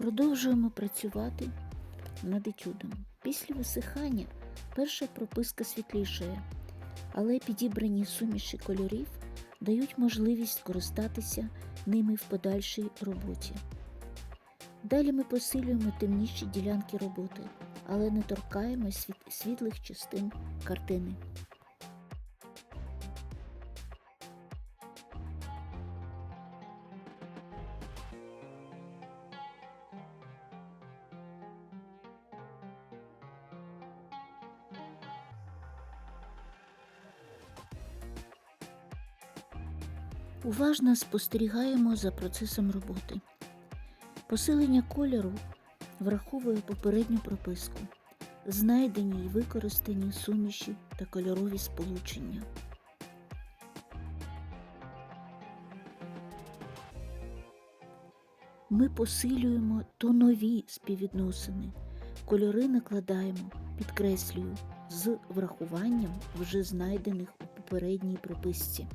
Продовжуємо працювати над етюдом. Після висихання перша прописка світлішає, але підібрані суміші кольорів дають можливість користатися ними в подальшій роботі. Далі ми посилюємо темніші ділянки роботи, але не торкаємось світлих частин картини. Уважно спостерігаємо за процесом роботи. Посилення кольору враховує попередню прописку, знайдені й використані суміші та кольорові сполучення. Ми посилюємо тонові співвідносини, кольори накладаємо, підкреслюю, з врахуванням вже знайдених у попередній прописці.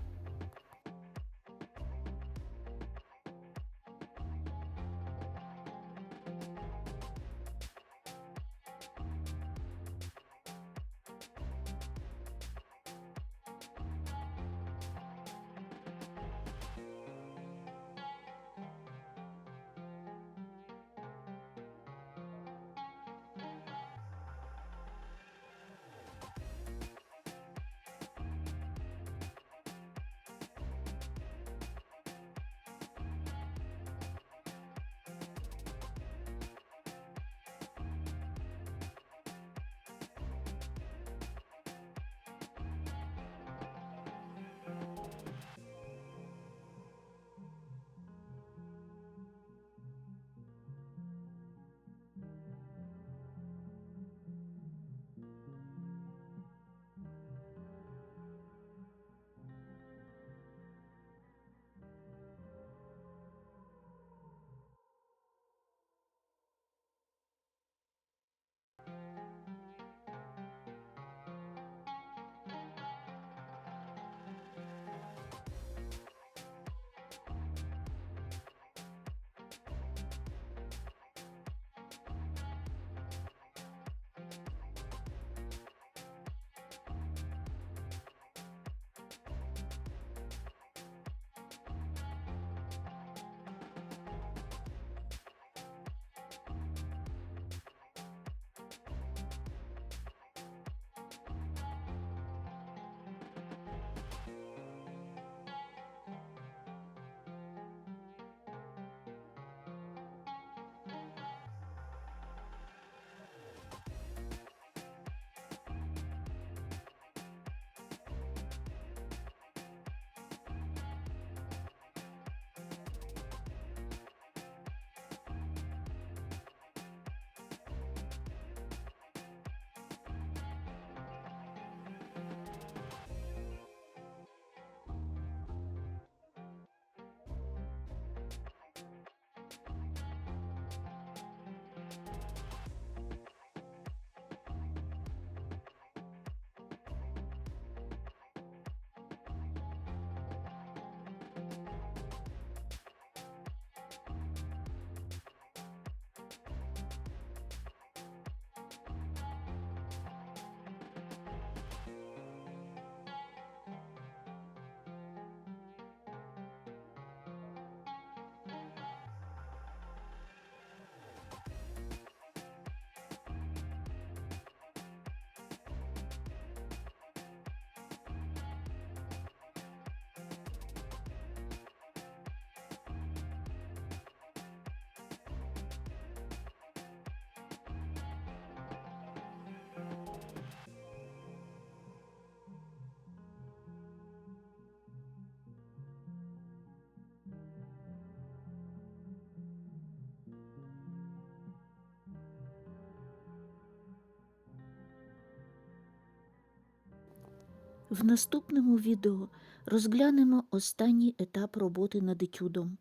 В наступному відео розглянемо останній етап роботи над етюдом,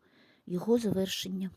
його завершення.